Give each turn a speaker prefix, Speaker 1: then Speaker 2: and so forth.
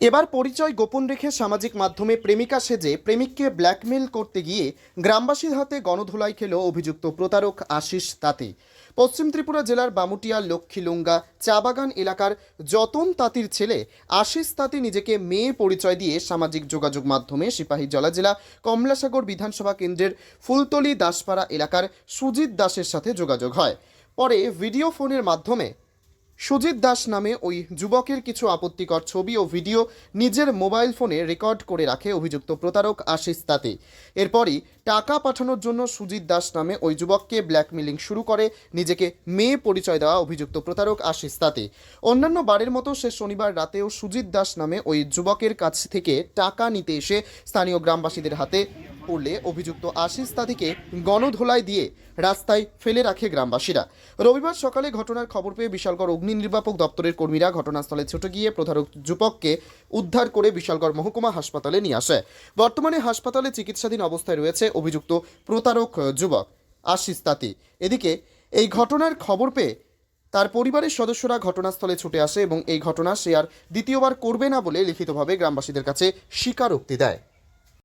Speaker 1: এবার পরিচয় গোপন রেখে সামাজিক মাধ্যমে প্রেমিকা সেজে প্রেমিককে ব্ল্যাকমেল করতে গিয়ে গ্রামবাসীর হাতে গণধোলাই খেল অভিযুক্ত প্রতারক আশিস তাঁতি। পশ্চিম ত্রিপুরা জেলার বামুটিয়া, লক্ষ্মীলুঙ্গা চা বাগান এলাকার যতন তাঁতির ছেলে আশিস তাঁতি নিজেকে মেয়ে পরিচয় দিয়ে সামাজিক যোগাযোগ মাধ্যমে সিপাহীজলা জেলা কমলাসাগর বিধানসভা কেন্দ্রের ফুলতলি দাসপাড়া এলাকার সুজিত দাসের সাথে যোগাযোগ হয়। পরে ভিডিও ফোনের মাধ্যমে সুজিত দাস নামে ওই যুবকের কিছু আপত্তিকর ছবি ও ভিডিও নিজের মোবাইল ফোনে রেকর্ড করে রাখে অভিযুক্ত প্রতারক আশিস তাতে। এরপরই টাকা পাঠানোর জন্য সুজিত দাস নামে ওই যুবককে ব্ল্যাকমেলিং শুরু করে নিজেকে মেয়ে পরিচয় দেওয়া অভিযুক্ত প্রতারক আশিস তাতে। অন্যান্য বারের মতো সে শনিবার রাতেও সুজিত দাস নামে ওই যুবকের কাছ থেকে টাকা নিতে এসে স্থানীয় গ্রামবাসীদের হাতে পড়লে অভিযুক্ত আশিস তাদিকে গণধোলাই দিয়ে রাস্তায় ফেলে রাখে গ্রামবাসীরা। রবিবার সকালে ঘটনার খবর পেয়ে বিশালগড় অগ্নি নির্বাপক দপ্তরের কর্মীরা ঘটনাস্থলে ছুটে গিয়ে প্রতারক যুবককে উদ্ধার করে বিশালগড় মহকুমা হাসপাতালে নিয়ে আসে। বর্তমানে হাসপাতালে চিকিৎসাধীন অবস্থায় রয়েছে অভিযুক্ত প্রতারক যুবক আশিস তাঁতি এদিকে এই ঘটনার খবর পেয়ে তার পরিবারের সদস্যরা ঘটনাস্থলে ছুটে আসে এবং এই ঘটনা সে আর দ্বিতীয়বার করবে না বলে লিখিতভাবে গ্রামবাসীদের কাছে স্বীকারোক্তি দেয়।